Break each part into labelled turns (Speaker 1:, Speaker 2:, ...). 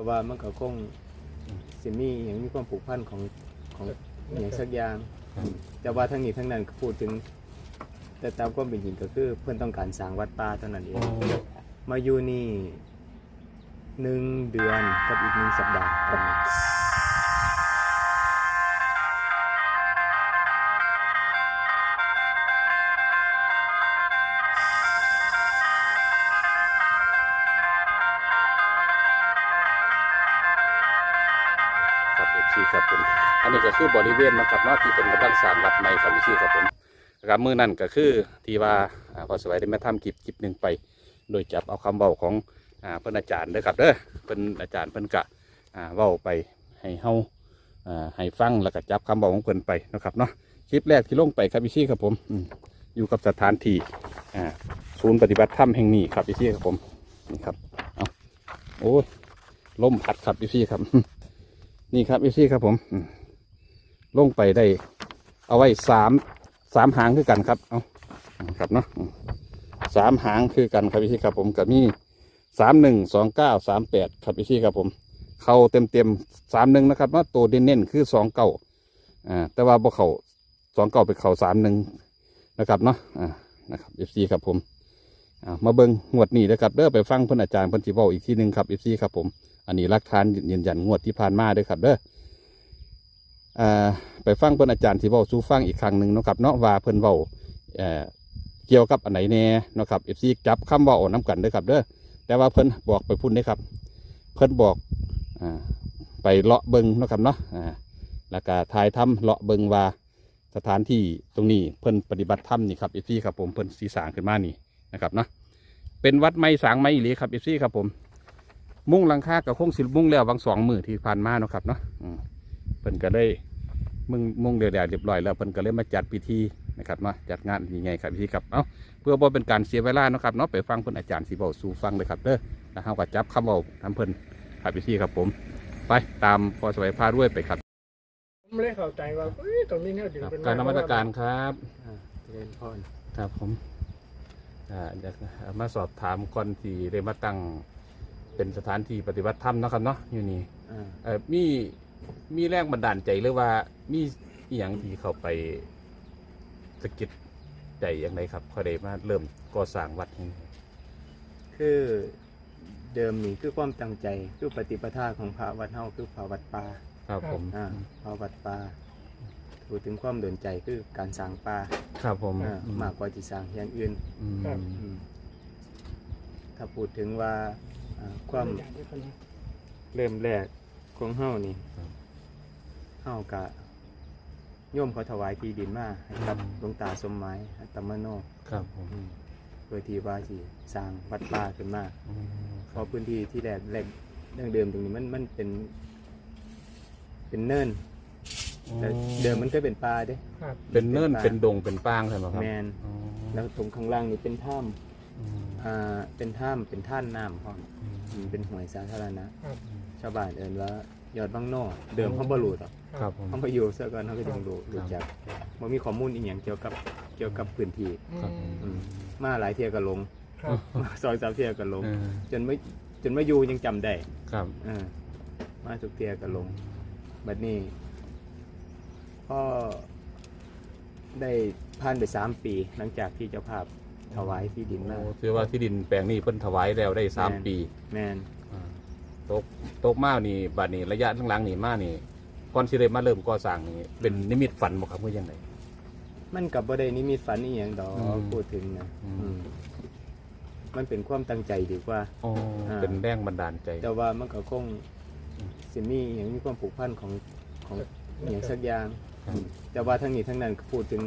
Speaker 1: ราะว่ามันก็คงสิมีอย่างมีความผูกพันของของอย่างสักอย่าง
Speaker 2: ครับ
Speaker 1: แต่ว่าทั้งนี้ทั้งนั้นก็พูดถึง แต่ตามความเป็นจริงก็คือเพื่อนต้องการสร้างวัดป่าเท่านั้นเองมาอยู่นี่หนึ่งเดือนกับอีกหนึ่งสัปดาห์ตอนนี้
Speaker 2: ครับเอฟ ซีครับผม อันนี้ก็คือบริเวณนะครับเนาะที่เป็นกำลังสางวัดใหม่ครับซี่ครับผมครับมือนั่นก็คือที่ว่าพอสวัยได้มาทำคลิปคลิปหนึ่งไป โดยจับเอาคำเบาของอาเพิ่นอาจารย์เด้อครับเด้อเพิ่นอาจารย์เพิ่นกะเว้าไปให้เฮาให้ฟังแล้วก็จับคำเบาของเพิ่นไปนะครับเนาะคลิปแรกที่ลงไปครับพี่ซี่ครับผมอยู่กับสถานที่ศูนย์ปฏิบัติธรรมแห่งนี้ครับพี่ซี่ครับผมนี่ครับเอาโอ้ยลมพัดครับพี่ซี่ครับ นี่ครับพี่ซี่ครับผมลงไปได้ เอาไว้สามสามหางคือกันครับ เอาครับเนาะสามหางคือกันครับพี่ครับผมกับมีสามหนึ่งสองเก้าสามแปดครับพี่ครับผม เข้าเต็มเต็มสามหนึ่งนะครับว่าตัวเน้นๆคือสองเก้าอ่าแต่ว่าบ่เขาสองเก้าไปเข่าสามหนึ่งนะครับเนาะอ่านะครับเอฟซีครับผมอ่ามาเบิ้งงวดนี้นะครับเด้อไปฟังเพิ่นอาจารย์เพิ่นสิเว้าอีกทีหนึ่งครับเอฟซีครับผม อันนี้หลักฐานยืนยันงวดที่ผ่านมาด้อครับเด้ออไปฟังเพิ่อนอาจารย์สิเว้าสู่ฟังอีกครั้งหนึ่งนะครับเนาะว่าเพิ่อนเว้าเอ่อเกี่ยวกับอันไหนแน่นะครับเอฟซีจับคำเว่าเอาน้ำกันเด้อครับเด้อแต่ว่าเพิ่อนบอกไปพุ่นเด้อครับ เพิ่อนบอกอไปเลาะเบิงนะครับเนาะแล้วก็ทายถ้ำเลาะเบิงว่าสถานที่ตรงนี้เพิ่นปฏิบัติธรรมนี่ครับเอฟซีครับผมเพิ่นสีสางขึ้นมานี่นะครับเนาะเป็นวัดไม้สางไม้อีหลีครับเอฟซีครับผม มุ่งหลังคากับคงสิมุ่งแล้ววังสองมือที่ผ่านมาเนาะครับเนาะอืมเพิ่นก็ได้มุ่งมุ่งเดือดเรียบร้อยแล้วเพิ่นก็เลยมาจัดพิธีนะครับเนาะจัดงานยังไงครับพี่ครับเอ้าเพื่อบ่เป็นการเสียเวลาเนาะครับเนาะไปฟังเพิ่นอาจารย์สิเว้าสู่ฟังเลยครับเด้อแล้วเฮาก็จับคำเว้าทำเพิ่นครับพี่ครับผม ไปตามพอสวัยพาด้วยไปครับ
Speaker 3: ผมไม่ได้เข้าใจว่าเอ้ยตรงนี้เนี่ยถึง
Speaker 2: ครับ
Speaker 3: เป็น
Speaker 2: การนมัสการครับ
Speaker 1: อ่าเจริญพร
Speaker 2: ครับผมอ่าอยากมาสอบถามก่อนที่ได้มาตั้ง เป็นสถานที่ปฏิบัติธรรมเนาะครับเนาะอยู่นี่
Speaker 1: อ่า
Speaker 2: เอ่อมีมีแรงบันดาลใจหรือว่ามีอหย่างที่เข้าไปสะกิดใจอย่างไรครับเขาได้มาเริ่มก่อสร้างวัดแห่งนี้
Speaker 1: คือเดิมนี่คือความตั้งใจคือปฏิปทาของพระวัดเฮาคือพระวัดป่า
Speaker 2: ครับผม
Speaker 1: อ่าพระวัดป่าพูดถึงความเดินใจคือการสร้างป่า
Speaker 2: ครับผม
Speaker 1: อ่ามากกว่าที่สร้างอย่างอื่น
Speaker 2: อืม
Speaker 1: อืมถ้าพูดถึงว่า อ่าความ
Speaker 3: อย่างที่คนนี้
Speaker 1: เริ่มแรกของเฮานี่เฮากะโยมเขาถวายที่ดินมาให้กับหลวงตาสมหมายอัตมโน
Speaker 2: ครับผม
Speaker 1: อืมเพื่อที่ว่าสิสร้างวัดป่าขึ้นมา
Speaker 2: อืม
Speaker 1: เพราะพื้นที่ที่แรกแรกดั้งเดิมตรงนี้มันมันเป็น เป็นเนินแต่เดิมมันก็เป็นป่าเด้
Speaker 3: ครับ
Speaker 2: เป็นเนิ่น
Speaker 1: ป่า
Speaker 2: เป็นดงเป็นปางใช่ไหมครับ
Speaker 1: แมน
Speaker 2: อ๋อ
Speaker 1: แล้วตรงข้างล่างนี่เป็นถ้
Speaker 2: อืมำ
Speaker 1: อ่าเป็นถ้ำเป็นท่านน้ำพร้อมอืมเป็นห่วยสาธารณะ
Speaker 3: ครับ
Speaker 1: ชาวบ้านเอินว่ายอดบางนอเดิมเขาบรูหรอก
Speaker 2: ครับผม
Speaker 1: เขาไปอยู่เสื้อกันเขาก็ยังรู้รู้จักมันมีข้อมูลอีกอย่างเกี่ยวกับเกี่ยวกับพื้นที่
Speaker 2: ครับ
Speaker 1: อืมมาหลายเที่ยก็หลง
Speaker 3: ครับ
Speaker 1: มาซอยสามเที่ยก็หลง
Speaker 2: เออ
Speaker 1: จนไม่จนไม่อยู่ยังจำได้
Speaker 2: ครับ
Speaker 1: เออมาทุกเที่ยก็หลงบัดนี้ก็ได้ผ่านไปสามปี หลังจากที่เจ้าภาพ ถวายที่ดินมา
Speaker 2: โอ้ถือว่าที่ดินแปลงนี้เพิ่นถวายแล้วได้สาม
Speaker 1: แม่น
Speaker 2: ปี
Speaker 1: แมน
Speaker 2: อ่าตกตกมานี่บัดนี้ระยะหลังๆนี่มานี่ก่อนสิได้มาเริ่มก่อสร้างนี่เป็นนิมิตฝันบ่ครับว่ายังไง
Speaker 1: มันกับบ่ได้นิมิตฝันอีหยังดอก
Speaker 2: อืม
Speaker 1: พูดถึงนะ
Speaker 2: อืม
Speaker 1: อืมมันเป็นความตั้งใจดีกว่า
Speaker 2: อ๋ออาเป็นแรงบันดาลใจ
Speaker 1: แต่ว่ามันก็คงสิมีอย่างมีความผูกพันของของอย่างสักอย่าง
Speaker 2: ครับ
Speaker 1: แต่ว่าทั้งนี้ทั้งนั้นก็พูดถึง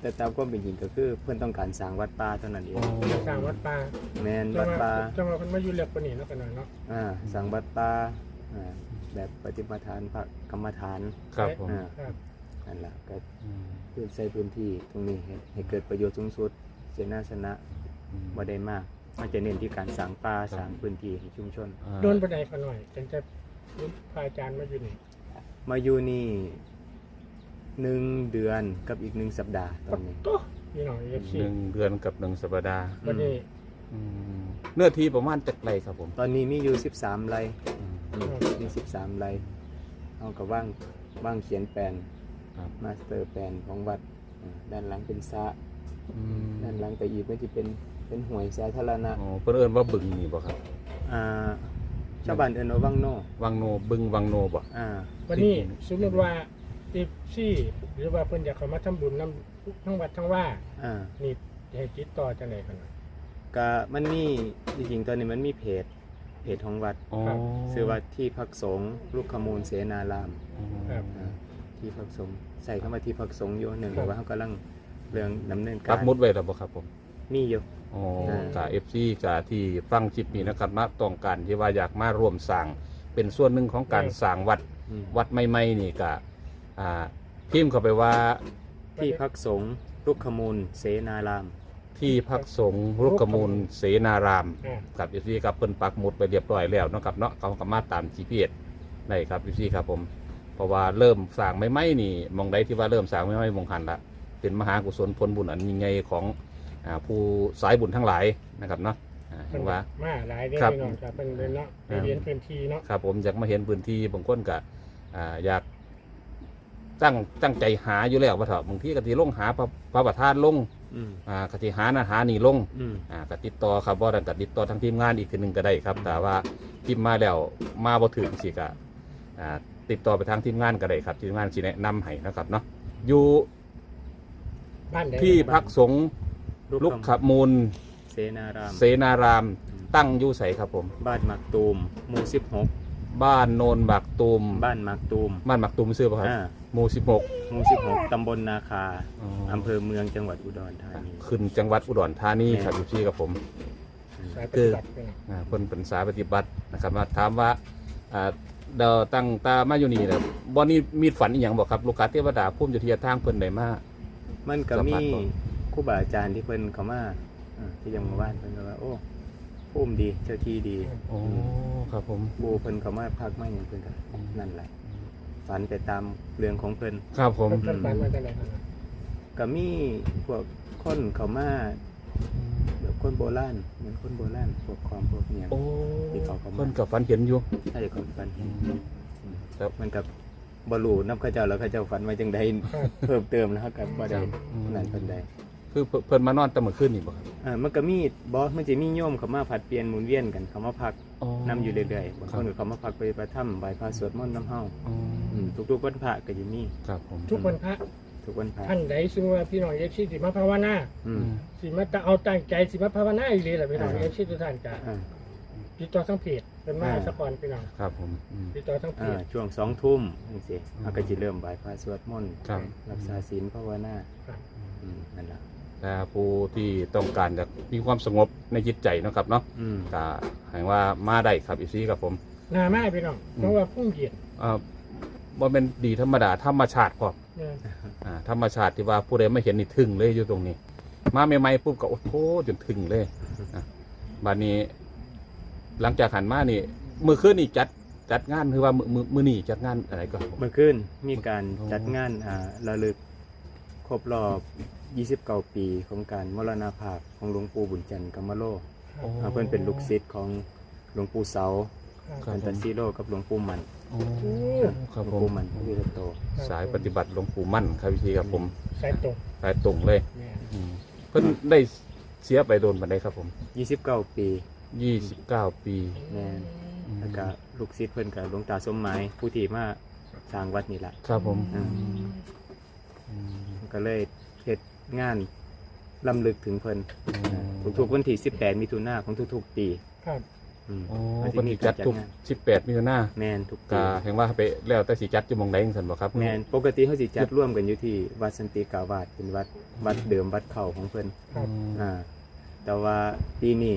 Speaker 1: แต่ตามความเป็นจริงก็คือเพื่อนต้องการสร้างวัดป่าเท่านั้นเอง
Speaker 2: อ๋อ
Speaker 3: สร้างวัดป่า
Speaker 1: แมน
Speaker 3: จั
Speaker 1: วั
Speaker 3: ง
Speaker 1: ด
Speaker 3: หวะ
Speaker 1: ป่า
Speaker 3: จังหวะคนมาอยู่เรียบกว่านี้เนาะกันหน่อยเนาะ
Speaker 1: อ่าสร้างวัดป่าอ่าแบบปฏิปทานพระกรรมฐาน
Speaker 2: ครับผม
Speaker 1: อ่า
Speaker 3: ครับ
Speaker 1: นั่นแหละก็
Speaker 2: อืม
Speaker 1: คือใช้พื้นที่ตรงนี้ให้ให้เกิดประโยชน์สูงสุดเสนาสนะ
Speaker 2: อืม
Speaker 1: บ่ได้มากมันจะเน้นที่การสร้างป่า
Speaker 2: ครับ
Speaker 1: สร้างพื้นที่ให้ชุมชน
Speaker 2: อ่า
Speaker 3: โดนบันไดเขาหน่อยจนจะพาอาจารย์มาอยู่นี่
Speaker 1: มาอยู่นี่ หนึ่งเดือนกับอีกหนึ่งสัปดาห์ตอนนี้
Speaker 3: โต๊ะนี่หน่อยเอฟซี
Speaker 2: หนึ่งเดือนกับหนึ่งสัปดาห์
Speaker 3: วันนี้
Speaker 2: อืมเนื้อที่ประมาณจักไรครับผม
Speaker 1: ตอนนี้มีอยู่ 13ไร่
Speaker 2: อืม
Speaker 1: มีสิบสามไร่เอากับว่างว่างเขียนแปลน
Speaker 2: ครับ
Speaker 1: มาสเตอร์แปลนของวัดอ่าด้านหลังเป็นสระ
Speaker 2: อืม
Speaker 1: ด้านหลังไปอีกก็จะเป็นเป็นห่วยสาธารณะ
Speaker 2: อ๋อเพิ่นเอิ้นว่าบึงนี่บ่ครับ
Speaker 1: อ่าชาวบ้านเอิ้นว่าวังโน
Speaker 2: วังโนบึงวังโนบ่
Speaker 1: อ่า
Speaker 3: วันนี้สมมติว่า เอฟซีหรือว่าเพิ่นอยากเข้ามาทำบุญนำทั้งวัดทั้งว่า
Speaker 1: อ่า
Speaker 3: นี่ให้ติดต่อจังไดกันน่ะ
Speaker 1: ก็มันมีจริงๆตอนนี้มันมีเพจเพจของวัด
Speaker 2: อ๋อ
Speaker 3: ครับ
Speaker 1: ชื่อว่าที่พักสงฆ์ลูกขมูลเสนาราม
Speaker 2: อ๋อ
Speaker 3: ครับ
Speaker 1: อ่าที่พักสงฆ์ใส่เข้ามาที่พักสงฆ์อยู่หนึ่ง
Speaker 3: ครับ
Speaker 1: แต่ว่าเขากำลังเรื่องดำเนินกา
Speaker 2: ปั
Speaker 1: ร
Speaker 2: กหมุดไว้แล้วบ่ครับผม
Speaker 1: มีอยู่
Speaker 2: อ๋อ
Speaker 1: อ่า
Speaker 2: กะ FC กะที่ฟังคลิปนี้นะครับมาต้องการที่ว่าอยากมาร่วมสร้างเป็นส่วนหนึ่งของการสร้างวัด
Speaker 1: อืม
Speaker 2: วัดใหม่ๆนี่กะ อ่าพิมพ์เข้าไปว่า
Speaker 1: ที่พักสงฆ์ลูกขมูล เสนาราม
Speaker 2: ที่พักสงฆ์รุกขมูลเสนาราม
Speaker 3: อ่า
Speaker 2: กับ FC ครับเพิ่นปักหมุดไปเรียบร้อยแล้วเนาะครับเนาะเขาก็มาตาม GPS ได้ครับ FC ครับผม เพราะว่าเริ่มสร้างใหม่ๆนี่มองใดที่ว่าเริ่มสร้างใหม่ๆมองหันละเป็นมหากุศลผลบุญอันยิ่งใหญ่ของอ่าผู้สายบุญทั้งหลายนะครับเนาะอ่า
Speaker 3: เพิ่
Speaker 2: เห็
Speaker 3: น
Speaker 2: นว่า
Speaker 3: มาหลายเด้อ
Speaker 2: ครับ
Speaker 3: พี่น้องครับเพิ่นเลยเนาะไปเรียนพื้นที่เนาะ
Speaker 2: ครับผมอยากมาเห็นพื้นที่บางคนก็อ่าอยาก ตั้งตั้งใจหาอยู่แล้วว่าเถอะบางทีก็ที่ลงหาพระพระประธานลง
Speaker 1: อืม
Speaker 2: อ่ากติหานะหานี่ลง
Speaker 1: อืม
Speaker 2: อ่ากติดต่อครับว่าดันกติดต่อทางทีมงานอีกทีหนึ่งก็ได้ครับ แต่ว่าพิมพ์มาแล้วมาบ่ถึงสิกะอ่าติดต่อไปทางทีมงานก็ได้ครับทีมงานสิแนะนำให้นะครับเนาะอยู่
Speaker 3: บ้านใด
Speaker 2: ที่พักสงฆ์ลุกขมูล
Speaker 1: เสนาราม
Speaker 2: เสนาราม ตั้งอยู่ใสครับผม
Speaker 1: บ้านหมักตูมหมู่สิบหก
Speaker 2: บ้านโนนบักตูม
Speaker 1: บ้านหมักตูม
Speaker 2: บ้านหมักตูมซื้อป่ะครับ
Speaker 1: อ่า
Speaker 2: หมู่สิบหก
Speaker 1: หมู่สิบหกตำบลนาคาอำเภอเมืองจังหวัดอุดรธานี
Speaker 2: ขึ้นจังหวัดอุดรธานี
Speaker 1: แม่
Speaker 2: ครับอยู่ที่กับผม
Speaker 3: สายปฏิบัติพี่น้อง
Speaker 2: อ่าเพิ่นเป็นสายปฏิบัตินะครับมาถามว่าอ่าเดาตั้งตามาอยู่นี่นะบ่นี่มีฝันอีหยังบ่ครับลูกกาเทวดาพุ่มอยู่ที่ทางเพิ่นได้มา
Speaker 1: มันก็
Speaker 2: สัม
Speaker 1: มี
Speaker 2: ผัสบ่
Speaker 1: ครูบาอาจารย์ที่เพิ่นเขามาอ่าที่ยังมาบ้านเพิ่นก็ว่าโอ้ ภูมิดีเจ้าที่ดี
Speaker 2: โอ้ครับผม
Speaker 1: บูเพิ่นเขามาพักมาอย่างเพิ่นก็นั่นแหละฝันไปตามเรื่องของเพิ่น
Speaker 2: ครับผม
Speaker 3: เพิ่นเพิ่นฝันมาจังไดกันน่ะ
Speaker 1: ก็มีพวกคนเขามาแบบคนโบราณเหมือนคนโบราณพวกความพวกเนี้ย
Speaker 2: โอ้
Speaker 1: ที่เขาเข้ามา
Speaker 2: เพิ่นกับฝันเห็นอยู่
Speaker 1: ถ้าจะคนฝันเห็น
Speaker 2: ครับ
Speaker 1: มันกับบรูน้ำเข้าเจ้าแล้วเข้าเจ้าฝันมาจังใด
Speaker 3: ครับ
Speaker 1: เพิ่มเติมนะครับกับบ่ได้
Speaker 2: อืม
Speaker 1: นั่นเพิ่นใด
Speaker 2: คือเพิ่นเพิ่นมานอนแตะมื้อคืนนี่บ่ครับ
Speaker 1: อ่ามันก็มีบอสมันจะมีโยมเขามาผัดเปลี่ยนหมุนเวียนกันเขามาพัก
Speaker 2: อ๋อ
Speaker 1: นํอยู่เรื่อยๆบางคนก็เขามาพักไปประทับไหว้พระสวดมนต์น้ำเฮา
Speaker 2: อ๋ออ
Speaker 1: อืมทุกๆวันพระก็จะมี
Speaker 2: ครับผม
Speaker 3: ทุกวันพระ
Speaker 1: ทุกวันพระ
Speaker 3: ท่านใดสมมุติว่าพี่น้องเอฟซีสิมาภาวนา
Speaker 1: อื
Speaker 2: อื
Speaker 1: ม
Speaker 2: ม
Speaker 3: สิมาตะเอาตั้งใจสิมาภาวนาอีหลีล่ะพี่น้อง
Speaker 1: อ่า
Speaker 3: เอฟซีทุกท่านก็
Speaker 1: อ่า
Speaker 3: ติดต่อทางเพจเป็นมา
Speaker 1: อ่า
Speaker 3: สะก่อนพี่น้อง
Speaker 2: ครับผมอืม
Speaker 3: ติดต่อทางเพ
Speaker 1: อ่า
Speaker 3: จ
Speaker 1: ช่วงสองทุ่มนี่สิเขาก็จะเริ่มไหว้พระสวดมนต์
Speaker 2: ครับ
Speaker 1: รักษาศีลภาวนา
Speaker 3: ครับ
Speaker 1: อืมนั่นแหละ
Speaker 2: แต่ผู้ที่ต้องการจะมีความสงบในจิตใจเนาะครับเนาะ
Speaker 1: อืม
Speaker 2: ก็ให้ว่ามาได้ครับอีซี่ครับผม
Speaker 3: หน้ามาพี่น้องเพราะว่าพุ่งเย็น
Speaker 2: อ่าบ่เป็นดีธรรมดาธรรมชาติพร้อม
Speaker 3: เนี่ย
Speaker 2: อ่าธรรมชาติที่ว่าผู้ใดไม่เห็นนี่ทึ่งเลยอยู่ตรงนี้ มาใหม่ๆปุ๊บก็โอ้โหจนทึ่งเลยอะบัดนี้ หลังจากหันมานี่มือคืนนี่จัดจัดงานคือว่ามือมือมือนี่จัดงานอะไรก่อนผม
Speaker 1: เมื่อคืนมีการ
Speaker 2: โอ้
Speaker 1: จัดงานอ่าระลึก ครบรอบ 29 ปีของการมรณภาพของหลวงปู่บุญจันทร์กัมมโล
Speaker 2: โอ้
Speaker 1: อ่าเพื่อนเป็นลูกศิษย์ของหลวงปู่เสา
Speaker 2: ครั
Speaker 1: อั
Speaker 2: บ
Speaker 1: นตันซีโร่กับหลวงปู่มัน
Speaker 2: โอ้ครับ
Speaker 1: หลว
Speaker 2: ผ
Speaker 1: งปู่
Speaker 2: ม
Speaker 1: มันวิรโต
Speaker 2: สายปฏิบัติหลวงปู่มั่นครับพี่ครับผม
Speaker 3: สายตรง
Speaker 2: สายตรงเลย
Speaker 3: แม่น
Speaker 2: อืมเพิ่นได้เสียไปโดนบันไดครับผม
Speaker 1: 29 ปี
Speaker 2: ยี่สิบเก้าปี
Speaker 1: แม่น
Speaker 2: อืม
Speaker 1: แล้วก็ลูกศิษย์เพื่อนกับหลวงตาสมหมายผู้ที่มาสร้างวัดนี่แหละ
Speaker 2: ครับผม
Speaker 1: อืม
Speaker 2: อืม
Speaker 1: ก็เลยเฮ็ดงานลำลึกถึงเพิ่น
Speaker 2: อืม
Speaker 1: ทุกๆวันที่18มิถุนายนของทุกๆปี
Speaker 3: ครับ
Speaker 1: อืม
Speaker 2: โอ้
Speaker 1: มัน
Speaker 2: เพิ่น
Speaker 1: มี
Speaker 2: สิจัดทุก
Speaker 1: งาน
Speaker 2: สิบแปดมิถุนา
Speaker 1: แมนทุกปี
Speaker 2: กาแห่งว่าไปแล้วแต่สิจัดอยู่หมองใดจังซั่นบ่ครับ
Speaker 1: แมนปกติเขาสิจัดร่วมกันอยู่ที่วัดสันติกาวาสเป็นวัดวัดเดิมวัดเข่าของเพิ่น
Speaker 3: ครับ
Speaker 2: อืม
Speaker 1: อ่าแต่ว่าปีนี้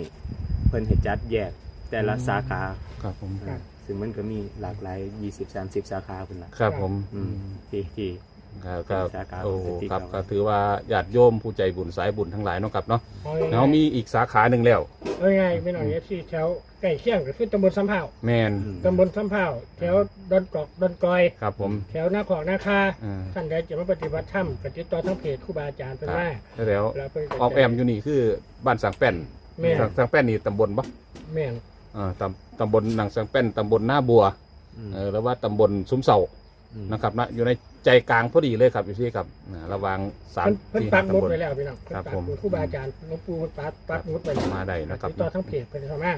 Speaker 1: เพิ่นเฮ็ดจัดแยกแต่ละ
Speaker 2: อืม
Speaker 1: สาขา
Speaker 2: ครับผม
Speaker 1: อ่าซึ่งมันก็มีหลากหลาย 20 30 สาขาพุ่นล่ะ
Speaker 2: ครับผม
Speaker 1: อืมที่ที่
Speaker 2: ครับก็
Speaker 1: สาขา
Speaker 2: โอ้
Speaker 1: สติ
Speaker 2: ครับ
Speaker 1: ครับ
Speaker 2: ก็ถือว่าญาติโยมผู้ใจบุญสายบุญทั้งหลายเนาะครับเนาะ
Speaker 3: เอา
Speaker 2: แล้วมีอีกสาขาหนึ่งแล้ว
Speaker 3: เอาง่ายๆพี่น้องเอฟซีแถวใกล้เคียงก็คือตำบลสำเภา
Speaker 2: แมน
Speaker 1: อืม
Speaker 3: ตำบลสำเภาแถวดอนกอกดอนกอย
Speaker 2: ครับผม
Speaker 3: แถวนาขอกนาคา
Speaker 2: อ่า
Speaker 3: ท่านใดจะมาปฏิบัติธรรมก็ติดต่อทางเพจครูบาอาจารย์เพิ่นมา
Speaker 2: แล้วแล้ว
Speaker 3: แล้วเพิ่นก็
Speaker 2: ออกแอมอยู่นี่คือบ้านสังแป้น
Speaker 3: แม่น
Speaker 2: สังสังแป้นนี่ตำบลปะ
Speaker 3: แม่น
Speaker 2: เอ่อตำตำบลหนังสังเป็นตำบลหน้าบัว
Speaker 1: อืม
Speaker 2: เออแล้วว่าตำบลซุ้มเสา
Speaker 1: ม
Speaker 2: นะครับนะอยู่ใน ใจกลางพอดีเลยครับอยู่ที่ครับอ่าระหวางสาม
Speaker 3: เพิ่นเพิ่น
Speaker 2: ที่
Speaker 3: ปักหมุด
Speaker 2: ตำบล
Speaker 3: ไปแล้วพี่น้องเพิ่น
Speaker 2: ครับ
Speaker 3: ปัก
Speaker 2: ผม
Speaker 3: หมุดครูบาอาจารย์หลวงปู่เพิ่นปักปักหมุดไปแล้ว
Speaker 2: มาได้นะครับ
Speaker 3: ติดต่อทั้งเพจเพิ่นเข้ามา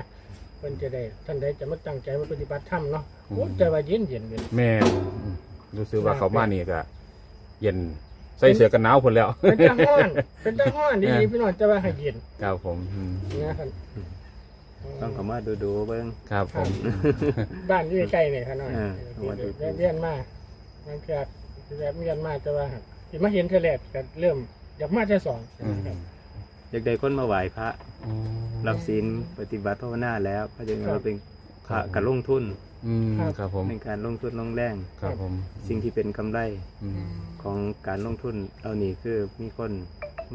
Speaker 3: เพิ่นจะได้ท่านใดจะมาตั้งใจมาปฏิบัติธรรมเนาะ
Speaker 2: อืม
Speaker 3: โอ้ใจว่าเย็นเย็นเลย
Speaker 2: แม่นอืมรู้สึกว่าเขามานี่ก็เย็นใส่เสื้อกันหนาวคนแล้ว
Speaker 3: เป็นตาห้อนเป็นตาห้อนดีๆพี่น้องจะว่าให้เย็น
Speaker 2: ครับผมอืม
Speaker 3: นะครับ
Speaker 1: ต้องเข้ามาดูดูๆเบิ่ง
Speaker 2: ครับผม
Speaker 3: บ้านอยู่ใกล้ๆนี่ค่ะน้อย
Speaker 1: เออเอามาดู
Speaker 3: เวียนมามันเกิด แบบเวียนมาจะว่าสิมาเห็นเทเลตก็เริ่มอยากมาแค่สอง
Speaker 2: อืม
Speaker 1: อยากได้คนมาไหว้พระ
Speaker 2: อืม
Speaker 1: รับศีลปฏิบัติภาวนาแล้วพระจะมาเป็นพระการลงทุน
Speaker 2: อืมครับผม
Speaker 1: ในการลงทุนลงแรง
Speaker 2: ครับผม
Speaker 1: สิ่งที่เป็นกำไร
Speaker 2: อืม
Speaker 1: ของการลงทุนเอานี่คือมีคน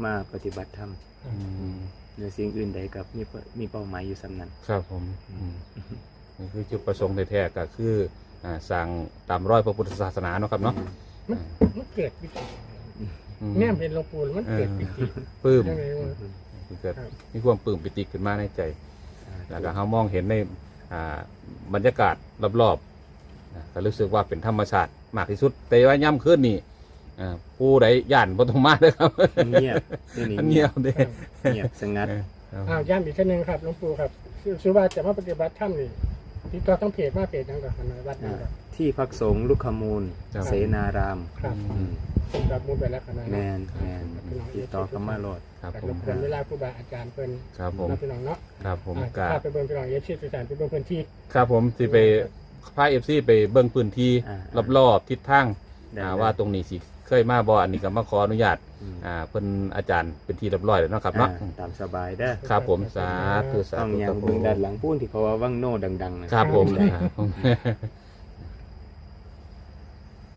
Speaker 1: มาปฏิบัติธรรม
Speaker 2: อืม
Speaker 1: เหนือสิ่งอื่นใดกับมีเป้ามีเป้าหมายอยู่สำนั้น
Speaker 2: ครับผมอืมนี่คือจุดประสงค์แท้ๆก็คืออ่าสั่งตามร้อยพระพุทธศาสนาเนาะครับเนาะ
Speaker 3: มันมันเกิดวิกฤต
Speaker 2: อืม
Speaker 3: แนมเห็นหลวงปู่แล้วมันเกิดวิกฤต
Speaker 2: ปลื้ม
Speaker 3: ยังไงวะ
Speaker 2: เกิด
Speaker 3: ครับ
Speaker 2: มีความปลื้มปิติขึ้นมาในใจ แล้วก็เขามองเห็นในอ่าบรรยากาศรอบๆนะก็รู้สึกว่าเป็นธรรมชาติมากที่สุด แต่ว่าย่ำขึ้นนี่อ่าผู้ใดย่านบ่ต้องมาเลยครับ
Speaker 1: เงียบนี่นี่
Speaker 2: มันเงียบเด้
Speaker 1: เงียบสงัด
Speaker 2: ครับ
Speaker 3: อ้าวย้ำอีกทีหนึงครับหลวงปู่ครับสุว่าจะมาปฏิบัติธรรมนี่ติดต่อทั้งเพจมาเพจนั่นก่อนนะวัดนั่นก่อน
Speaker 1: ที่พักสงฆ์ลุกขมูลเสนาราม
Speaker 3: ครับ
Speaker 1: อืม
Speaker 3: ผมรับมูลไปแล้วครับนะ
Speaker 1: แมนแมนติดต่อเข้ามาโลด
Speaker 2: ครับ
Speaker 3: แต่
Speaker 2: ผ
Speaker 3: ร
Speaker 2: ม
Speaker 3: บกวนเวลาครูบาอาจารย์เพิ่น
Speaker 2: ครับผม
Speaker 3: นับพี่น้องเนาะ
Speaker 2: ครับผม
Speaker 3: อ่ากาพาไปเบิ่งพี่น้องเอฟซีสุสานไปเบิ่งพื้นที่
Speaker 2: ครับผมสิไปพาเอฟซีไปเบิ่งพื้นที่
Speaker 1: อ่า ร
Speaker 2: อบๆทิศทาง
Speaker 1: ได้
Speaker 2: อ่า
Speaker 1: เลย
Speaker 2: ว่าตรงนี้สิเคยมาบ่อันนี้ก็มาขออนุญาต
Speaker 1: อืม
Speaker 2: อ่าเพิ่นอาจารย์เป็นที่เรียบร้อยแล้วเนาะครับเนาะ
Speaker 1: อ่าตามสบายเด้อ
Speaker 2: ครับผมสาธุสา
Speaker 1: ต้อง
Speaker 2: ธุ
Speaker 1: ยั
Speaker 2: ค
Speaker 1: ง
Speaker 2: รับผ
Speaker 1: เบิ่ง
Speaker 2: ม
Speaker 1: ด้านหลังพูนที่เขาว่าว่างโน่ดังๆนะครับ
Speaker 2: ผม
Speaker 1: ได้
Speaker 2: ครับผม